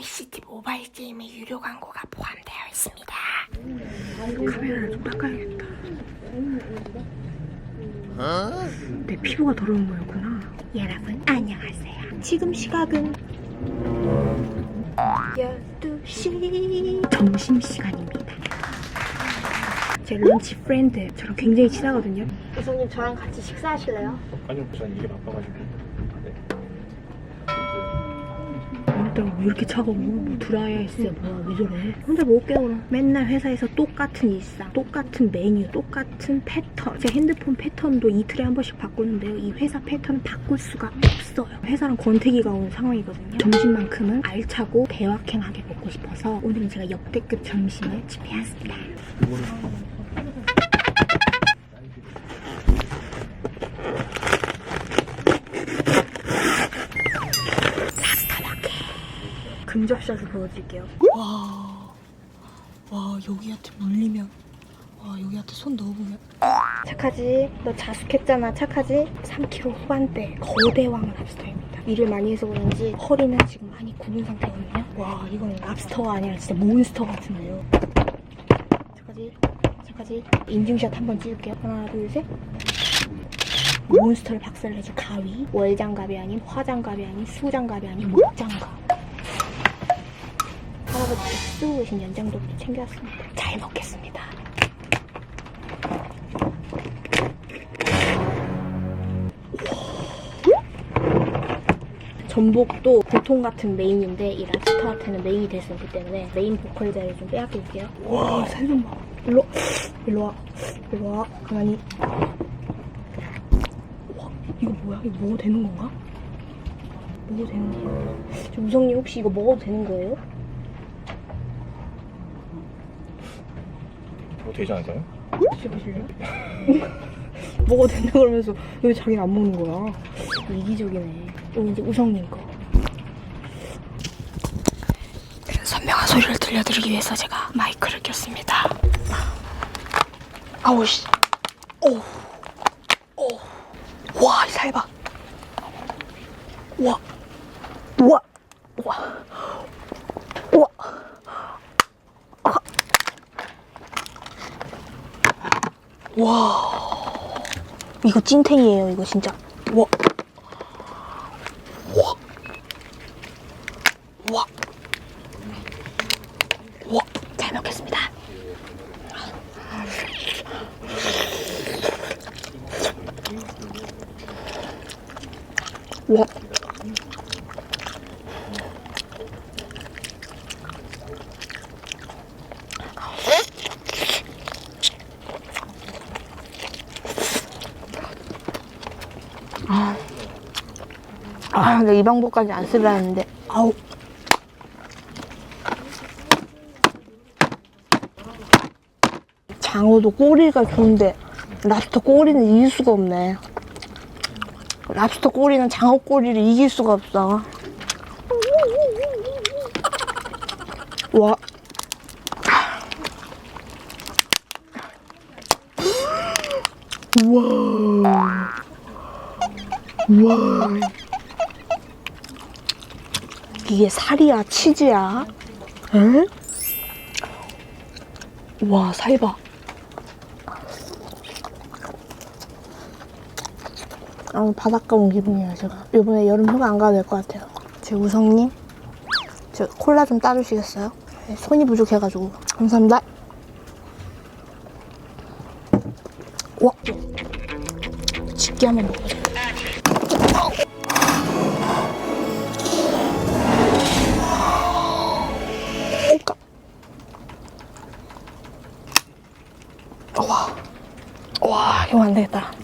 OCT 모바일 게임의 유료 광고가 포함되어 있습니다. 카메라를 좀 닦아야겠다. 내 피부가 더러운 거였구나. 여러분 안녕하세요. 지금 시각은 12시 점심시간입니다. 제 런치 프렌드 저랑 굉장히 친하거든요. 교수님 저랑 같이 식사하실래요? 아니요, 전 이게 바빠가지고. 네. 오늘따라 왜 이렇게 차가워? 뭐 드라이아이스 뭐야 왜 저래? 혼자 먹을게요 그럼. 맨날 회사에서 똑같은 일상, 똑같은 메뉴, 똑같은 패턴. 제 핸드폰 패턴도 이틀에 한 번씩 바꾸는데요. 이 회사 패턴은 바꿀 수가 없어요. 회사랑 권태기가 오는 상황이거든요. 점심만큼은 알차고 대확행하게 먹고 싶어서 오늘은 제가 역대급 점심을 준비했습니다. 근접샷을 보여드릴게요. 와, 와 여기한테 물리면, 와 여기한테 손 넣어보면. 착하지? 너 자숙했잖아. 착하지? 3kg 후반대 거대왕 랍스터입니다. 일을 많이 해서 그런지 허리는 지금 많이 굽은 상태거든요. 와 이건 랍스터가 아니라 진짜 몬스터 같은데요. 착하지? 착하지? 인증샷 한번 찍을게요. 하나 둘 셋. 몬스터를 박살내줄 가위. 월장갑이 아닌 화장갑이 아닌 수장갑이 아닌 목장갑. 할아버지께 쓰고 계신 연장도도 챙겨왔습니다. 잘 먹겠습니다. 전복도 보통 같은 메인인데 이 랍스터한테는 메인이 될수 없기 때문에 메인 보컬 자리를 좀 빼앗길게요. 와, 살좀 봐. 일로, 일로 와, 일로 와. 가만히. 와, 이거 뭐야? 이거 먹어도 되는 건가? 먹어도 되는? 저 우성님 혹시 이거 먹어도 되는 거예요? 되지 않을까요? 드셔보실래요? 먹어도 된다 그러면서 왜 자기는 안 먹는 거야? 이기적이네. 이거 이제 우성님 거. 선명한 소리를 들려드리기 위해서 제가 마이크를 꼈습니다. 아우 씨. 오. 오. 와, 이 살봐. 와. 와. 와. 와. 아. 와. 이거 찐탱이에요, 이거 진짜. 와. 와. 와. 와, 잘 먹겠습니다. 와. 아, 아, 근데 이 방법까지 안 쓰려 했는데, 아우. 장어도 꼬리가 좋은데 랍스터 꼬리는 이길 수가 없네. 랍스터 꼬리는 장어 꼬리를 이길 수가 없어. 와. 우와. 우와. 이게 살이야, 치즈야? 에? 와, 살봐. 아, 바닷가 온 기분이에요, 제가. 이번에 여름 휴가 안 가도 될 것 같아요. 제 우성님, 저 콜라 좀 따주시겠어요? 네, 손이 부족해가지고. 감사합니다. 와, 집게 한번 먹어보자. 이거 안 되겠다. 됐다.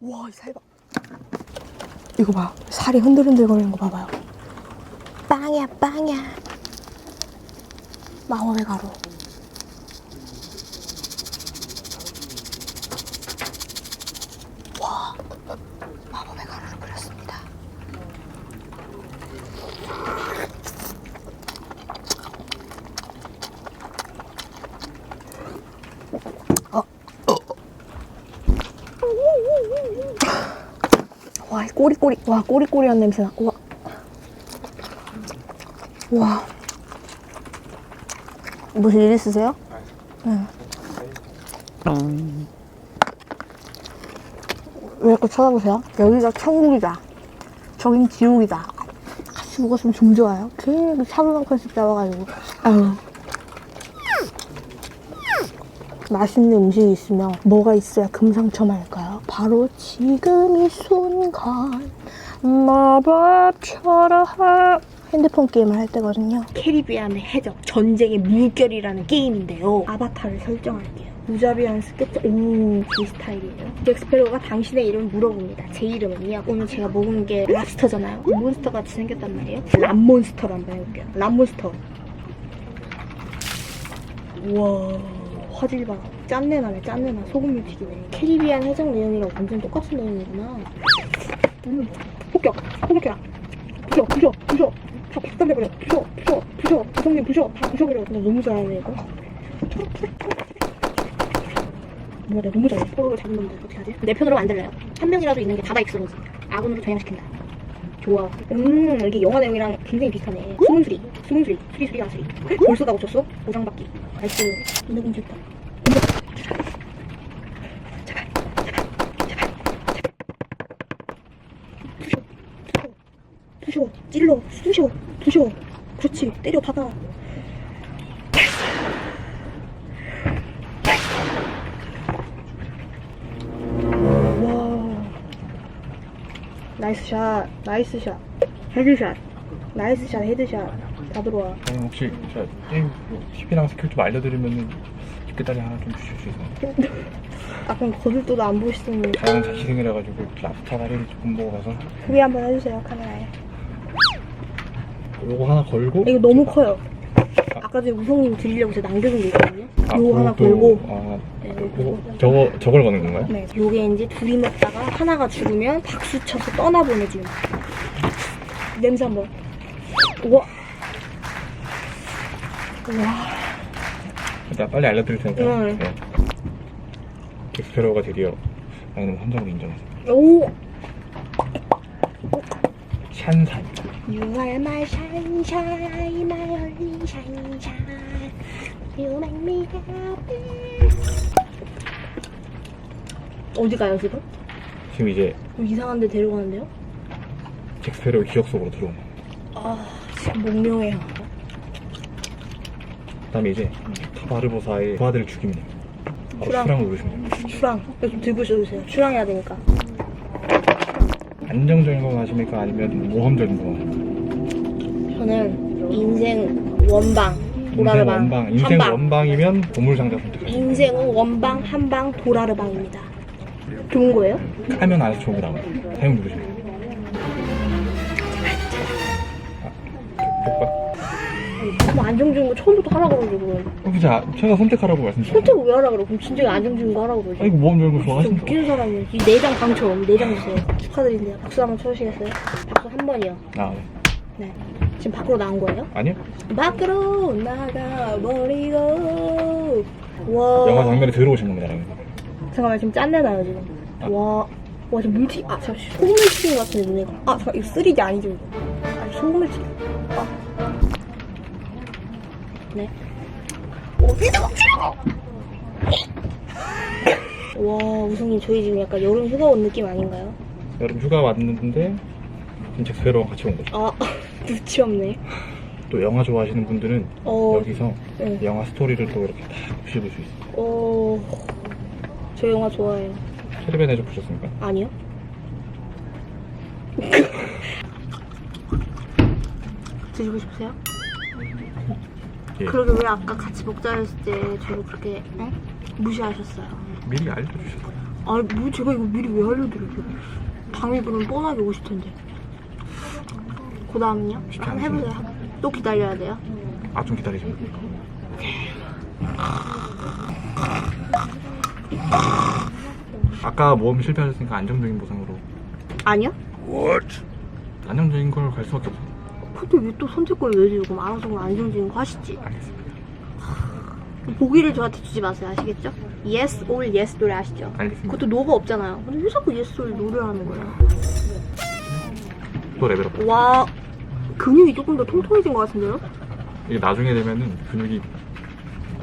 와, 이 살 봐. 이거 봐. 살이 흔들흔들 거리는 거 봐봐요. 빵이야, 빵이야. 마법의 가루. 와, 마법의 가루를 뿌렸습니다. 어, 어, 어. 와, 꼬리꼬리, 와, 꼬리꼬리한 냄새 나. 와. 와. 무슨 일 있으세요? 네. 응. 음. 왜 이렇게 쳐다보세요? 여기가 천국이다. 저긴 지옥이다. 같이 먹었으면 좀 좋아요. 괜히 차돌한 컷씩 잡아가지고. 아유. 맛있는 음식이 있으면 뭐가 있어야 금상첨화일까요? 바로 지금 이 순간 마법처럼 핸드폰 게임을 할 때거든요. 캐리비안의 해적 전쟁의 물결이라는 게임인데요. 아바타를 설정할게요. 무자비한 스케치 오, 제 스타일이에요. 잭스페로가 당신의 이름을 물어봅니다. 제 이름은요. 오늘 제가 먹은 게 랍스터잖아요. 몬스터 같이 생겼단 말이에요. 람몬스터로 한번 해볼게요. 람몬스터. 우와, 화질 봐. 짠내 나네, 짠내 나. 소금물 튀기네. 캐리비안 해적 내용이랑 완전 똑같은 내용이구나. 음, 폭격, 폭격해라. 부셔, 부셔, 부셔. 다 박살내버려. 부셔, 부셔, 부셔. 구성님 부셔. 다 부셔버려. 나 너무 잘하네, 이거. 뭐야, 너무 잘해. 포로를 잡은 놈들 어떻게 하지? 내 편으로 만들래요. 한 명이라도 있는 게 다다 익스러워지. 아군으로 전향시킨다. 좋아. 음, 이게 영화 내용이랑 굉장히 비슷하네. 숨은 수리, 숨은 수리, 수리, 수리, 수리. 벌써 다 고쳤어? 보상받기. 나이스. 인어군 좋다. 제발, 제발, 제발, 제발. 부셔, 부셔, 부셔, 찔러, 쑤셔, 부셔. 그렇지, 때려 박아. 나이스 샷, 나이스 샷. 헤드샷. 나이스 샷, 헤드샷. 다 들어와. 아니, 혹시 제가 게임 팁이랑 스킬 좀 알려드리면 집게다리 하나 좀 주실 수 있나요? 아, 그럼 거들떠도 안 보시는 다양한 자취생이라 가지고 랍스타 다리를 조금 먹어서 소개 한번 해주세요, 카메라에. 요거 하나 걸고 이거 너무 커요. 아까 전에 우성님 드리려고 제가 남겨둔 게 있거든요. 요거 하나 걸고. 아, 네, 요거 걸고. 저거 저걸 거는 건가요? 네, 요게 이제 둘이 먹다가 하나가 죽으면 박수 쳐서 떠나보내주는. 냄새 한번. 우와. 우와. 일단 빨리 알려드릴 테니까. 응. 네. 엑스페로가 드디어 나는 함정으로 인정했어요. 오! 샨산. You are my sunshine, my only sunshine. You make me happy. 어디 가요 지금? 지금 이제 좀 이상한 데 데려가는데요? 잭스페로의 기억 속으로 들어온 거예요. 아, 지금 목명해요. 그다음에 이제 타바르보사의 부하들을 죽이면 돼요. 바로 추랑. 추랑을 누르시면 돼요. 추랑. 이거 좀 들고 있어주세요. 추랑해야 되니까. 안정적인 거 하십니까? 아니면 모험적인 거? 저는 인생 원방, 인생 도라르방, 원방. 인생 한방. 원방이면 보물상자 선택하시면 인생은 원방, 한방, 도라르방입니다. 좋은 거예요? 까면 안에서 좋은 거 나와요. 사용 누르시면 돼요. 족박. 너무 안정적인 거 처음부터 하라 그러고 어, 진짜 제가 선택하라고 말씀드렸어요. 선택을 왜 하라 그러고 그럼 진짜 안정적인 거 하라고 그러지 아이고 모험적인 거 진짜 좋아하신다. 웃기는 사람이야 이 내장 강처럼 내장 주세요 축하드립니다 박수 한번 쳐주시겠어요? 박수 한 번이요 아, 네. 네 지금 밖으로 나온 거예요? 아니요? 밖으로 나가버리고 와 영화 장면에 들어오신 겁니다. 여러분. 잠깐만 지금 짠내 나요 지금 아. 와, 와 지금 물티 아 잠시 것 같은데 눈에가 아 잠깐 이거 3D 아니죠 이거 아니 소금을 튀 아. 네 오, 피자 먹지라고 와 우성님 저희 지금 약간 여름 휴가 온 느낌 아닌가요? 여름 휴가 왔는데 지금 잭스페로랑 같이 온 거죠. 아 눈치 없네 또 영화 좋아하시는 분들은 어, 여기서 네. 영화 스토리를 또 이렇게 다 보실 수 있어요. 어, 저 영화 좋아해요 해적 보셨습니까? 아니요? 드시고 싶으세요? 예. 그러게 왜 아까 같이 먹자 했을 때 저를 그렇게 응? 무시하셨어요? 미리 알려주셨어요. 아니 뭐 제가 이거 미리 왜 알려드려요? 당일부는 뻔하게 오실 텐데 그 다음은요? 한번 해보세요 또 기다려야 돼요? 아, 좀 기다리시면 돼요. 아까 모험 실패하셨으니까 안정적인 보상으로 아니요? 안정적인 걸 갈 수밖에 없어요. 근데 왜 또 선택권을 왜 주고 알아서 그냥 안정적인 거 하시지 알겠습니다. 보기를 저한테 주지 마세요 아시겠죠? Yes or yes 노래 아시죠? 알겠습니다. 그것도 노가 없잖아요 근데 왜 자꾸 yes or 노를 하는 거예요? 속도 레벨업. 와 근육이 조금 더 통통해진 것 같은데요? 이게 나중에 되면은 근육이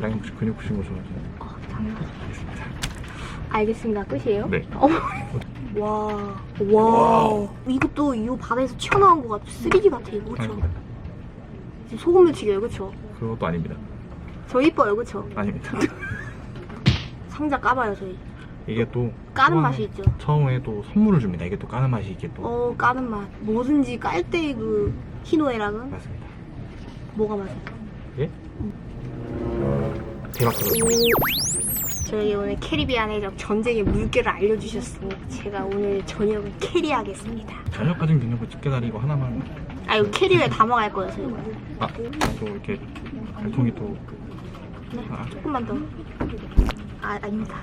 라인 근육 부신 것처럼 아 당연하죠. 되겠습니다. 알겠습니다. 끝이에요? 네. 와, 와. 이것도 이 바다에서 튀어나온 것 같아. 3D 같아, 이거. 그쵸? 아닙니다. 지금 소금 묻히게요, 그쵸? 그것도 아닙니다. 저 이뻐요, 그쵸? 아닙니다. 상자 까봐요, 저희. 이게 또 까는 처음에- 맛이 있죠? 처음에 또 선물을 줍니다. 이게 또 까는 맛이 이게 또 어, 까는 맛. 뭐든지 깔때그 희노애락은 맞습니다. 뭐가 맞아요? 예? 대박 터졌습니다. 저에게 오늘 캐리비안의 적 전쟁의 물결을 알려주셨으니 제가 오늘 저녁을 캐리하겠습니다. 저녁까지는 근육을 집게 다리고 하나만 아, 이거 캐리에 담아갈 거예요, 저희가. 아, 또 이렇게 발통이 또 네, 아. 조금만 더. 아, 아닙니다.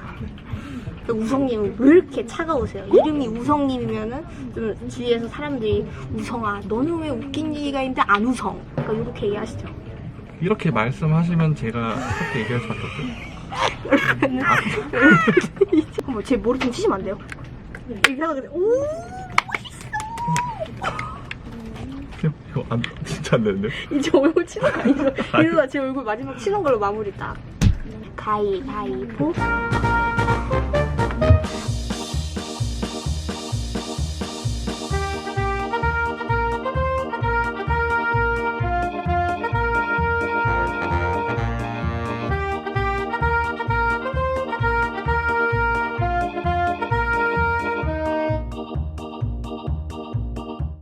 그 우성님은 왜 이렇게 차가우세요? 이름이 우성님이면은 좀 주위에서 사람들이 우성아, 너는 왜 웃긴 얘기가 있는데 안 우성? 그러니까 이렇게 얘기하시죠. 이렇게 말씀하시면 제가 그렇게 얘기할 수밖에 없어요. 한번 제 머리 좀 치시면 안 돼요? 이렇게 하다가 그냥 오! 이거, 안, 진짜 안 되는데? 이제 얼굴 치는 거 아니죠? 이러다 제 얼굴 마지막 치는 걸로 마무리 딱. 가위, 가위, 보.